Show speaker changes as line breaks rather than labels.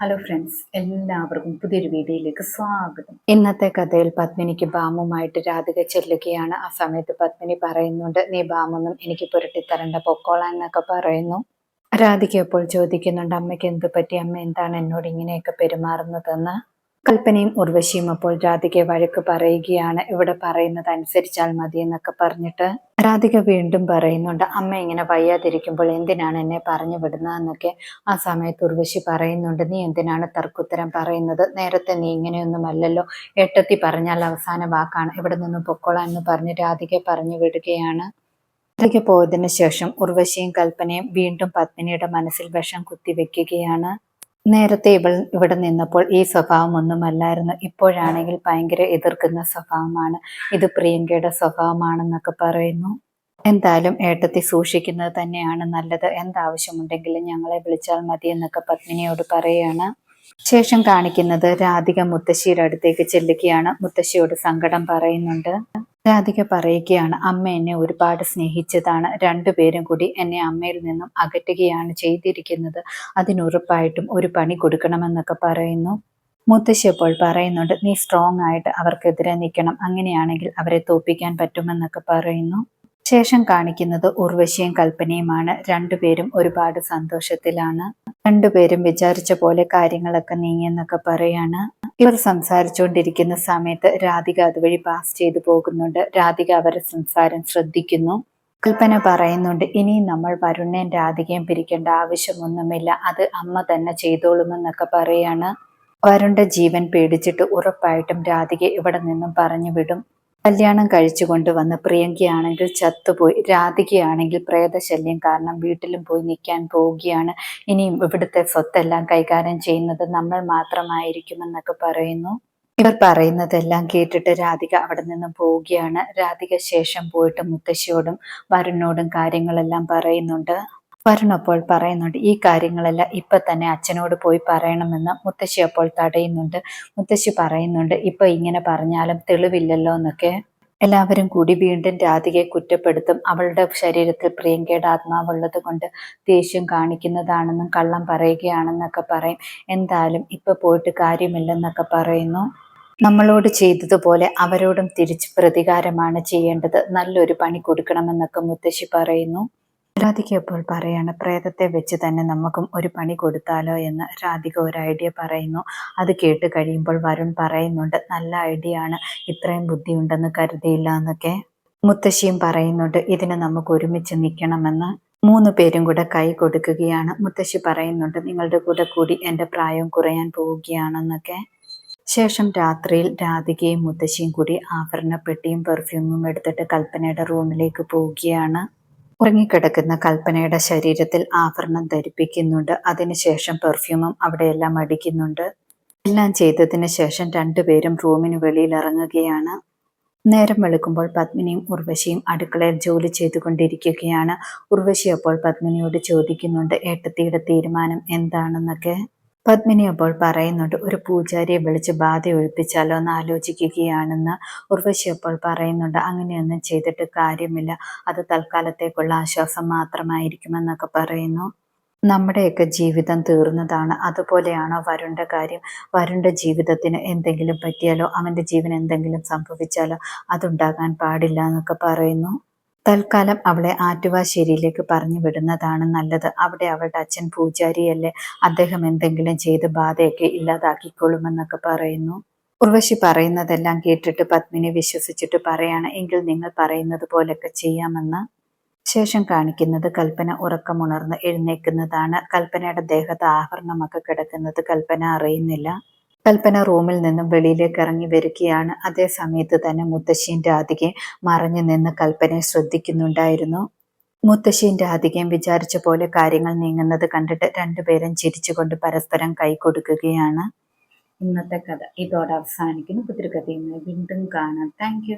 Hello friends എല്ലാവർക്കും പുതിയൊരു വീഡിയോയിലേക്ക് സ്വാഗതം. ഇന്നത്തെ കഥയിൽ പത്മിനിക്ക് ബാമുമായിട്ട് രാധിക ചെല്ലുകയാണ്. ആ സമയത്ത് പത്മിനി പറയുന്നുണ്ട് നീ ബാമൊന്നും എനിക്ക് പുരട്ടിത്തരണ്ട പൊക്കോളാം എന്നൊക്കെ പറയുന്നു. രാധിക അപ്പോൾ ചോദിക്കുന്നുണ്ട് അമ്മയ്ക്ക് എന്ത് പറ്റി? അമ്മ എന്താണ് എന്നോട് ഇങ്ങനെയൊക്കെ പെരുമാറുന്നതെന്ന്? കൽപ്പനയും ഉർവശിയും അപ്പോൾ രാധികയെ വഴക്ക് പറയുകയാണ്. ഇവിടെ പറയുന്നത് അനുസരിച്ചാൽ മതി എന്നൊക്കെ പറഞ്ഞിട്ട് രാധിക വീണ്ടും പറയുന്നുണ്ട് അമ്മ ഇങ്ങനെ വയ്യാതിരിക്കുമ്പോൾ എന്തിനാണ് എന്നെ പറഞ്ഞു വിടുന്നതെന്നൊക്കെ ആ സമയത്ത് ഉർവശി പറയുന്നുണ്ട്. നീ എന്തിനാണ് തർക്കുത്തരം പറയുന്നത്? നേരത്തെ നീ ഇങ്ങനെയൊന്നുമല്ലല്ലോ എട്ടത്തി പറഞ്ഞാൽ അവസാന വാക്കാണ്. ഇവിടെ നിന്ന് പൊക്കോളാം എന്ന് പറഞ്ഞ് രാധികയെ പറഞ്ഞു വിടുകയാണ്. രാധിക പോയതിനു ശേഷം ഉർവശിയും കൽപ്പനയും വീണ്ടും പത്മിനിയുടെ മനസ്സിൽ വിഷം കുത്തിവെക്കുകയാണ്. നേരത്തെ ഇവൾ ഇവിടെ നിന്നപ്പോൾ ഈ സ്വഭാവം ഒന്നുമല്ലായിരുന്നു. ഇപ്പോഴാണെങ്കിൽ ഭയങ്കര എതിർക്കുന്ന സ്വഭാവമാണ്. ഇത് പ്രിയങ്കയുടെ സ്വഭാവമാണെന്നൊക്കെ പറയുന്നു. എന്തായാലും ഏട്ടത്തി സൂക്ഷിക്കുന്നത് തന്നെയാണ് നല്ലത്. എന്താവശ്യമുണ്ടെങ്കിലും ഞങ്ങളെ വിളിച്ചാൽ മതി എന്നൊക്കെ പത്മിനിയോട് പറയുകയാണ് ശേഷം കാണിക്കുന്നത് രാധിക മുത്തശ്ശിയുടെ അടുത്തേക്ക് ചെല്ലുകയാണ്. മുത്തശ്ശിയോട് സങ്കടം പറയുന്നുണ്ട്. രാധിക പറയുകയാണ് അമ്മ എന്നെ ഒരുപാട് സ്നേഹിച്ചതാണ്. രണ്ടുപേരും കൂടി എന്നെ അമ്മയിൽ നിന്നും അകറ്റുകയാണ് ചെയ്തിരിക്കുന്നത്. അതിനുറപ്പായിട്ടും ഒരു പണി കൊടുക്കണമെന്നൊക്കെ പറയുന്നു. മുത്തശ്ശി അപ്പോൾ പറയുന്നുണ്ട് നീ സ്ട്രോങ് ആയിട്ട് അവർക്കെതിരെ നിൽക്കണം. അങ്ങനെയാണെങ്കിൽ അവരെ തോപ്പിക്കാൻ പറ്റുമെന്നൊക്കെ പറയുന്നു. ശേഷം കാണിക്കുന്നത് ഉർവശിയും കൽപ്പനയുമാണ്. രണ്ടുപേരും ഒരുപാട് സന്തോഷത്തിലാണ്. രണ്ടുപേരും വിചാരിച്ച പോലെ കാര്യങ്ങളൊക്കെ നീങ്ങിയെന്നൊക്കെ പറയാണ്. ഇവർ സംസാരിച്ചുകൊണ്ടിരിക്കുന്ന സമയത്ത് രാധിക അതുവഴി പാസ് ചെയ്തു പോകുന്നുണ്ട്. രാധിക അവരുടെ സംസാരം ശ്രദ്ധിക്കുന്നു. കൽപ്പന പറയുന്നുണ്ട് ഇനി നമ്മൾ വരുണ്ണയും രാധികയും പിരിക്കേണ്ട ആവശ്യമൊന്നുമില്ല. അത് അമ്മ തന്നെ ചെയ്തോളുമെന്നൊക്കെ പറയാണ്. വരുണ്ട ജീവൻ പേടിച്ചിട്ട് ഉറപ്പായിട്ടും രാധിക ഇവിടെ നിന്നും പറഞ്ഞു വിടും. കല്യാണം കഴിച്ചു കൊണ്ടുവന്ന പ്രിയങ്കയാണെങ്കിൽ ചത്തുപോയി രാധികയാണെങ്കിൽ പ്രേതശല്യം കാരണം വീട്ടിലും പോയി നിൽക്കാൻ പോവുകയാണ്. ഇനിയും ഇവിടുത്തെ സ്വത്തെല്ലാം കൈകാര്യം ചെയ്യുന്നത് നമ്മൾ മാത്രമായിരിക്കുമെന്നൊക്കെ പറയുന്നു. ഇവർ പറയുന്നതെല്ലാം കേട്ടിട്ട് രാധിക അവിടെ നിന്ന് പോവുകയാണ്. രാധിക ശേഷം പോയിട്ട് മുത്തശ്ശിയോടും വരുണിനോടും കാര്യങ്ങളെല്ലാം പറയുന്നുണ്ട്. വരുൺ അപ്പോൾ പറയുന്നുണ്ട് ഈ കാര്യങ്ങളെല്ലാം ഇപ്പൊ തന്നെ അച്ഛനോട് പോയി പറയണമെന്ന് മുത്തശ്ശി അപ്പോൾ തടയുന്നുണ്ട്. മുത്തശ്ശി പറയുന്നുണ്ട് ഇപ്പൊ ഇങ്ങനെ പറഞ്ഞാലും തെളിവില്ലല്ലോ എന്നൊക്കെ. എല്ലാവരും കൂടി വീണ്ടും രാധികയെ കുറ്റപ്പെടുത്തും. അവളുടെ ശരീരത്തിൽ പ്രിയങ്കയുടെ ആത്മാവുള്ളത് കൊണ്ട് ദേഷ്യം കാണിക്കുന്നതാണെന്നും കള്ളം പറയുകയാണെന്നൊക്കെ പറയും. എന്തായാലും ഇപ്പൊ പോയിട്ട് കാര്യമില്ലെന്നൊക്കെ പറയുന്നു. നമ്മളോട് ചെയ്തതുപോലെ അവരോടും തിരിച്ച് പ്രതികാരമാണ് ചെയ്യേണ്ടത്. നല്ലൊരു പണി കൊടുക്കണമെന്നൊക്കെ മുത്തശ്ശി പറയുന്നു. രാധിക അപ്പോൾ പറയാണ് പ്രേതത്തെ വെച്ച് തന്നെ നമുക്കും ഒരു പണി കൊടുത്താലോ എന്ന് രാധിക ഒരു ഐഡിയ പറയുന്നു. അത് കേട്ട് കഴിയുമ്പോൾ വരുൺ പറയുന്നുണ്ട് നല്ല ഐഡിയ ആണ് ഇത്രയും ബുദ്ധിയുണ്ടെന്ന് കരുതിയില്ല എന്നൊക്കെ. മുത്തശ്ശിയും പറയുന്നുണ്ട് ഇതിന് നമുക്ക് ഒരുമിച്ച് നിൽക്കണമെന്ന് മൂന്ന് പേരും കൂടെ കൈ കൊടുക്കുകയാണ്. മുത്തശ്ശി പറയുന്നുണ്ട് നിങ്ങളുടെ കൂടെ കൂടി എന്റെ പ്രായം കുറയാൻ പോവുകയാണെന്നൊക്കെ. ശേഷം രാത്രിയിൽ രാധികയും മുത്തശ്ശിയും കൂടി ആഭരണപ്പെട്ടിയും പെർഫ്യൂമും എടുത്തിട്ട് കൽപ്പനയുടെ റൂമിലേക്ക് പോവുകയാണ്. ഉറങ്ങിക്കിടക്കുന്ന കൽപ്പനയുടെ ശരീരത്തിൽ ആഭരണം ധരിപ്പിക്കുന്നുണ്ട്. അതിനുശേഷം പെർഫ്യൂമും അവിടെയെല്ലാം അടിക്കുന്നുണ്ട്. എല്ലാം ചെയ്തതിന് ശേഷം രണ്ടുപേരും റൂമിന് വെളിയിൽ ഇറങ്ങുകയാണ്. നേരം വെളുക്കുമ്പോൾ പത്മിനിയും ഉർവശിയും അടുക്കളയിൽ ജോലി ചെയ്തുകൊണ്ടിരിക്കുകയാണ്. ഉർവശി അപ്പോൾ പത്മിനിയോട് ചോദിക്കുന്നുണ്ട് ഏട്ടത്തിയുടെ തീരുമാനം എന്താണെന്നൊക്കെ? പത്മിനി അപ്പോൾ പറയുന്നുണ്ട് ഒരു പൂജാരിയെ വിളിച്ച് ബാധ ഒഴിപ്പിച്ചാലോ എന്ന് ആലോചിക്കുകയാണെന്ന് ഉർവശി അപ്പോൾ പറയുന്നുണ്ട്. അങ്ങനെയൊന്നും ചെയ്തിട്ട് കാര്യമില്ല. അത് തൽക്കാലത്തേക്കുള്ള ആശ്വാസം മാത്രമായിരിക്കുമെന്നൊക്കെ പറയുന്നു. നമ്മുടെയൊക്കെ ജീവിതം തീർന്നതാണ്. അതുപോലെയാണോ വരുണ്ട കാര്യം? വരുണ്ട ജീവിതത്തിന് എന്തെങ്കിലും പറ്റിയാലോ? അവന്റെ ജീവൻ എന്തെങ്കിലും സംഭവിച്ചാലോ? അതുണ്ടാകാൻ പാടില്ല എന്നൊക്കെ പറയുന്നു. തൽക്കാലം അവളെ ആറ്റുവാശ്ശേരിയിലേക്ക് പറഞ്ഞു വിടുന്നതാണ് നല്ലത്. അവിടെ അവളുടെ അച്ഛൻ പൂജാരിയല്ലേ? അദ്ദേഹം എന്തെങ്കിലും ചെയ്ത് ബാധയൊക്കെ ഇല്ലാതാക്കിക്കൊള്ളുമെന്നൊക്കെ പറയുന്നു. ഉർവശി പറയുന്നതെല്ലാം കേട്ടിട്ട് പത്മിനി വിശ്വസിച്ചിട്ട് പറയാണ് എങ്കിൽ നിങ്ങൾ പറയുന്നത് പോലൊക്കെ ചെയ്യാമെന്ന്. ശേഷം കാണിക്കുന്നത് കൽപ്പന ഉറക്കമുണർന്ന് എഴുന്നേക്കുന്നതാണ് കൽപ്പനയുടെ ദേഹത്ത് ആഭരണമൊക്കെ കിടക്കുന്നത് കൽപ്പന അറിയുന്നില്ല. കൽപ്പന റൂമിൽ നിന്നും വെളിയിലേക്ക് ഇറങ്ങി വരികയാണ്. അതേ സമയത്ത് തന്നെ മുത്തശ്ശിയും രാധികയും മറഞ്ഞു നിന്ന് കൽപ്പനയെ ശ്രദ്ധിക്കുന്നുണ്ടായിരുന്നു. മുത്തശ്ശിയും രാധികയും വിചാരിച്ച പോലെ കാര്യങ്ങൾ നീങ്ങുന്നത് കണ്ടിട്ട് രണ്ടുപേരും ചിരിച്ചുകൊണ്ട് പരസ്പരം കൈ കൊടുക്കുകയാണ്. ഇന്നത്തെ കഥ ഇതോടെ അവസാനിക്കുന്നു. പുതിരി വീണ്ടും കാണാം. താങ്ക്